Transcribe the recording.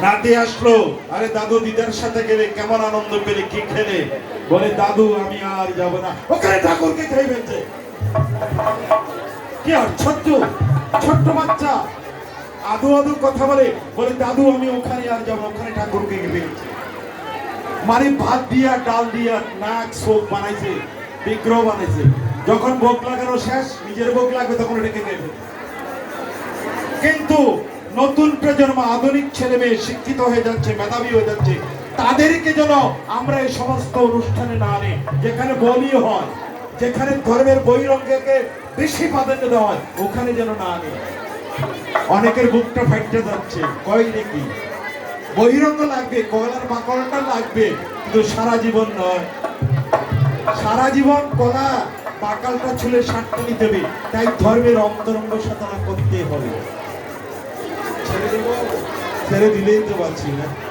নাতি আসলো। আরে দাদু, দিদার সাথে গেলে কেমন আনন্দ পেলে, কি খেলে? বলে, দাদু, আমি আর যাব না। ওখানে ঠাকুরকে খেয়ে ফেলছে। কি আর ছোট্ট ছোট্ট বাচ্চা। আদু আদু কথা বলে। বলে, দাদু, আমি ওখানে আর যাব ওখানে ঠাকুরকে ফেলছে। মানে ভাত দিয়া, ডাল দিয়া, নাক চোখ বানাইছে, বিগ্রহ বানাইছে। যখন ভোগ লাগানো শেষ, নিজের ভোগ লাগবে, তখন ফেলছে। কিন্তু নতুন প্রজন্ম আধুনিক ছেলে মেয়ে শিক্ষিত হয়ে যাচ্ছে, মেধাবী হয়ে যাচ্ছে, তাদেরকে যেন আমরা এই সমস্ত অনুষ্ঠানে না আনি, যেখানে বলি হয়, যেখানে ধর্মের বৈরঙ্গকে বেশি প্রাধান্য দেওয়া হয়, ওখানে যেন না আনি। অনেকের বুকটা ফাইটতে যাচ্ছে, কয় নাকি বহিরঙ্গ লাগবে কলার বাকলটা লাগবে, কিন্তু সারা জীবন নয়। সারা জীবন কলা বাকালটা ছুলে সাতটা নিতে হবে, তাই ধর্মের অন্তরঙ্গ সাধনা করতে হবে। Tere delay the watching.